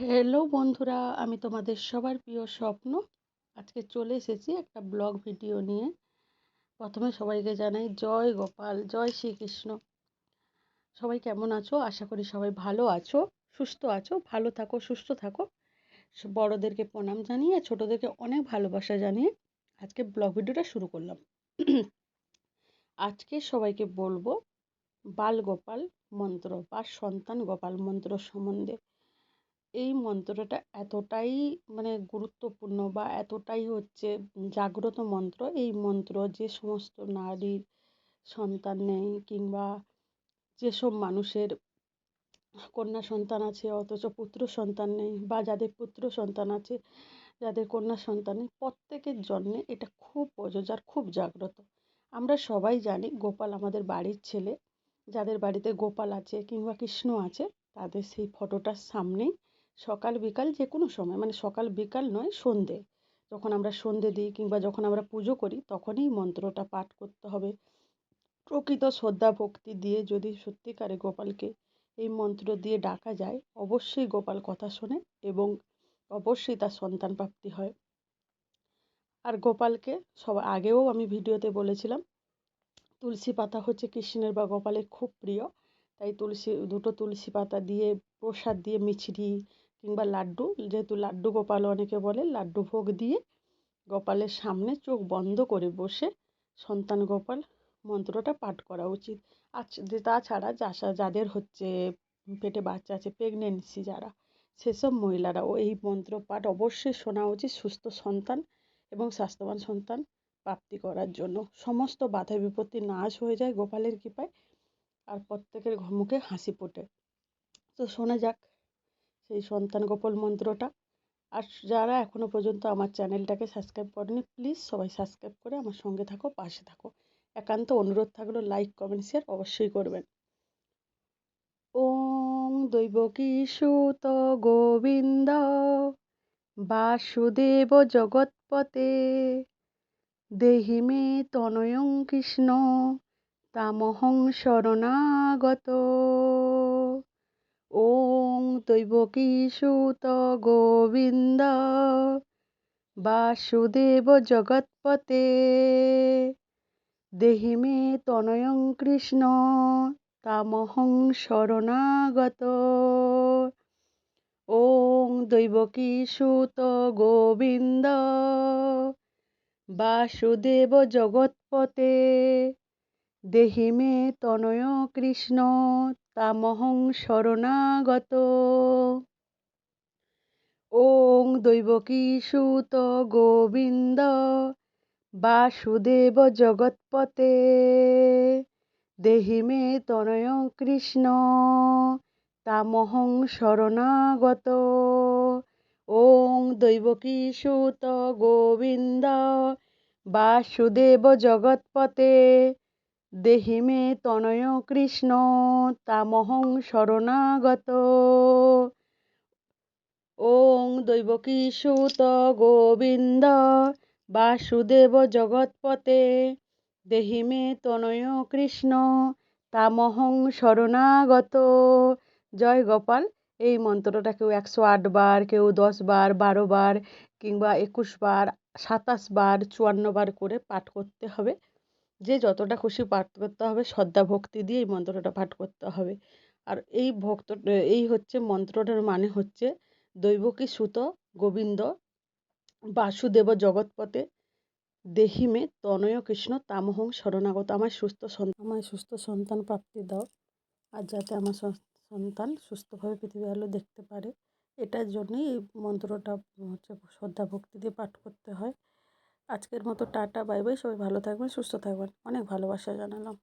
Hello বন্ধুরা, আমি তোমাদের সবার প্রিয় স্বপ্ন। আজকে চলে এসেছি একটা ব্লগ ভিডিও নিয়ে। প্রথমে সবাইকে জানাই জয় গোপাল, জয় শ্রীকৃষ্ণ। সবাই কেমন আছো? আশা করি সবাই ভালো আছো, সুস্থ আছো, ভালো থাকো, সুস্থ থাকো। বড়োদেরকে প্রণাম জানিয়ে, ছোটোদেরকে অনেক ভালোবাসা জানিয়ে আজকে ব্লগ ভিডিওটা শুরু করলাম। আজকে সবাইকে বলব, বাল গোপাল মন্ত্র বা সন্তান গোপাল মন্ত্র সম্বন্ধে। এই মন্ত্রটা এতটাই মানে গুরুত্বপূর্ণ বা এতটাই হচ্ছে জাগ্রত মন্ত্র, এই মন্ত্র যে সমস্ত নারীর সন্তান নেই কিংবা যেসব মানুষের কন্যা সন্তান আছে, অথচ পুত্র সন্তান নেই বা যাদের পুত্র সন্তান আছে, যাদের কন্যা সন্তান নেই, প্রত্যেকের জন্যে এটা খুব প্রযোজ্য আর খুব জাগ্রত। আমরা সবাই জানি গোপাল আমাদের বাড়ির ছেলে, যাদের বাড়িতে গোপাল আছে কিংবা কৃষ্ণ আছে, তাদের সেই ফটোটার সামনেই সকাল, বিকাল যে কোনো সময় মানে সকাল, বিকাল নয়, সন্ধে। যখন আমরা সন্ধে দিই কিংবা যখন আমরা পুজো করি, তখনই মন্ত্রটা পাঠ করতে হবে। প্রকৃত শ্রদ্ধা, ভক্তি দিয়ে যদি সত্যিকারে গোপালকে এই মন্ত্র দিয়ে ডাকা যায়, অবশ্যই গোপাল কথা শোনে এবং অবশ্যই তার সন্তান প্রাপ্তি হয়। আর গোপালকে সব, আগেও আমি ভিডিওতে বলেছিলাম, তুলসী পাতা হচ্ছে কৃষ্ণের বা গোপালের খুব প্রিয়। তাই তুলসী, দুটো তুলসী পাতা দিয়ে প্রসাদ দিয়ে মিছরি কিংবা লাড্ডু, যেহেতু লাড্ডু গোপাল অনেকে বলে লাড্ডু ভোগ দিয়ে গোপালের সামনে চোখ বন্ধ করে বসে সন্তান গোপাল মন্ত্রটা পাঠ করা উচিত। আচ্ছা তাছাড়া যাসা, যাদের হচ্ছে পেটে বাচ্চা আছে প্রেগনেন্সি যারা, সেসব মহিলারাও এই মন্ত্র পাঠ অবশ্যই শোনা উচিত সুস্থ সন্তান এবং স্বাস্থ্যবান সন্তান প্রাপ্তি করার জন্য। সমস্ত বাধা বিপত্তি নাশ হয়ে যায় গোপালের কৃপায় আর প্রত্যেকের মুখে হাসি ফোটে। তো শোনা যাক সেই সন্তান গোপাল মন্ত্রটা। আর যারা এখনও পর্যন্ত আমার চ্যানেলটাকে সাবস্ক্রাইব করেনি প্লিজ সবাই সাবস্ক্রাইব করে আমার সঙ্গে থাকো, পাশে থাকো। একান্ত অনুরোধ থাকল লাইক কমেন্ট শেয়ার অবশ্যই করবেন। ওম দৈবকী সুত গোবিন্দ, বাসুদেব জগৎপতে, দেহি মে তনয়ং কৃষ্ণ, তামহং শরণাগত। ওং দৈবকীসুত গোবিন্দ বাসুদেব জগৎপতে। দেহি মে তনয়ং কৃষ্ণ, তামহং শরণাগত। ওং দৈবকীসুত গোবিন্দ বাসুদেব জগৎপতে। দেহি মে তনয় কৃষ্ণ তামহং শরণাগত। ওং দৈবকী সুত গোবিন্দ, বাসুদেব জগৎপতে। দেহি মে তনয় কৃষ্ণ, তামহং শরণাগত। ওং দৈবকী সুত গোবিন্দ, বাসুদেব জগৎপতে। দেহি মে তনয় কৃষ্ণ, তামহং শরণাগত। ওং দৈবকী সুত গোবিন্দ, বাসুদেব জগৎপতে। দেহি মে তনয় কৃষ্ণ, তামহং শরণাগত। জয় গোপাল, এই মন্ত্রটা কেউ একশো আট বার, কেউ দশ বার, বারো বার কিংবা একুশ বার, সাতাশ বার, চুয়ান্ন বার করে পাঠ করতে হবে। যে যতটা খুশি পাঠ করতে হবে শ্রদ্ধা ভক্তি দিয়ে এই মন্ত্রটা পাঠ করতে হবে। আর এই ভক্ত, এই হচ্ছে মন্ত্রটার মানে হচ্ছে দৈবকী সুত, গোবিন্দ, বাসুদেব জগৎপথে দেহিমে তনয় কৃষ্ণ তামহং শরণাগত। আমার সুস্থ সন্তান আমার সুস্থ সন্তান প্রাপ্তি দাও। আর যাতে আমার সন্তান সুস্থভাবে পৃথিবী আলো দেখতে পারে, এটার জন্যই এই মন্ত্রটা হচ্ছে শ্রদ্ধা ভক্তি দিয়ে পাঠ করতে হয়। আজকের মতো টাটা বাই বাই সবাই ভালো থাকবেন সুস্থ থাকবেন। অনেক ভালোবাসা জানালাম।